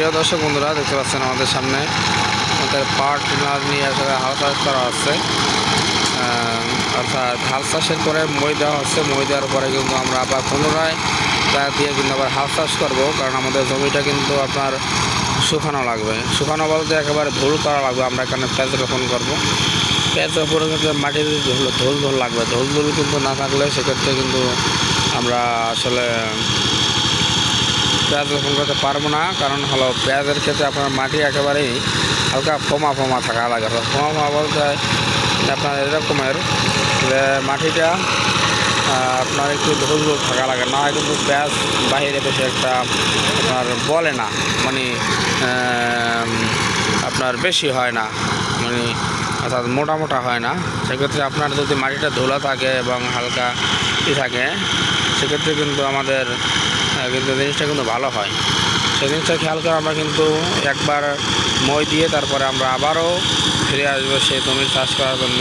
প্রিয় দর্শক বন্ধুরা, দেখতে পাচ্ছেন আমাদের সামনে আমাদের পাট টিলার নিয়ে আসলে হাল চাষ করা হচ্ছে। অর্থাৎ হাল চাষের পরে মই দেওয়া হচ্ছে। মই দেওয়ার পরে কিন্তু আমরা আবার পুনরায় তা দিয়ে কিন্তু আবার হাল চাষ করব, কারণ আমাদের জমিটা কিন্তু আপনার শুকানো লাগবে। শুকানো বলতে একেবারে ধুল করা লাগবে, আমরা এখানে পেঁয়াজ রোপণ করব। পেঁয়াজ রোপণ কিন্তু মাটিতে ধুল ধুল ধুল লাগবে। ধুল ধুল কিন্তু না থাকলে সেক্ষেত্রে কিন্তু আমরা আসলে পেঁয়াজ রোপণ করতে পারব না, কারণ হলো পেঁয়াজের ক্ষেত্রে আপনার মাটি একেবারেই হালকা ফোমা ফোমা থাকা লাগে। ফোমা ফোমা বলতে আপনার এরকমের মাটিটা আপনার একটু ধুল ধুল থাকা লাগে, না কিন্তু পেঁয়াজ বাহিরে বেশি একটা আপনার বলে না মানে আপনার বেশি হয় না মানে অর্থাৎ মোটা মোটা হয় না। সেক্ষেত্রে আপনার যদি মাটিটা ধুলা থাকে এবং হালকা ই থাকে, সেক্ষেত্রে কিন্তু আমাদের কিন্তু জিনিসটা কিন্তু ভালো হয়। সেই জিনিসটা খেয়াল করে আমরা কিন্তু একবার মই দিয়ে তারপরে আমরা আবারও ফিরে আসব সেই জমির চাষ করার জন্য।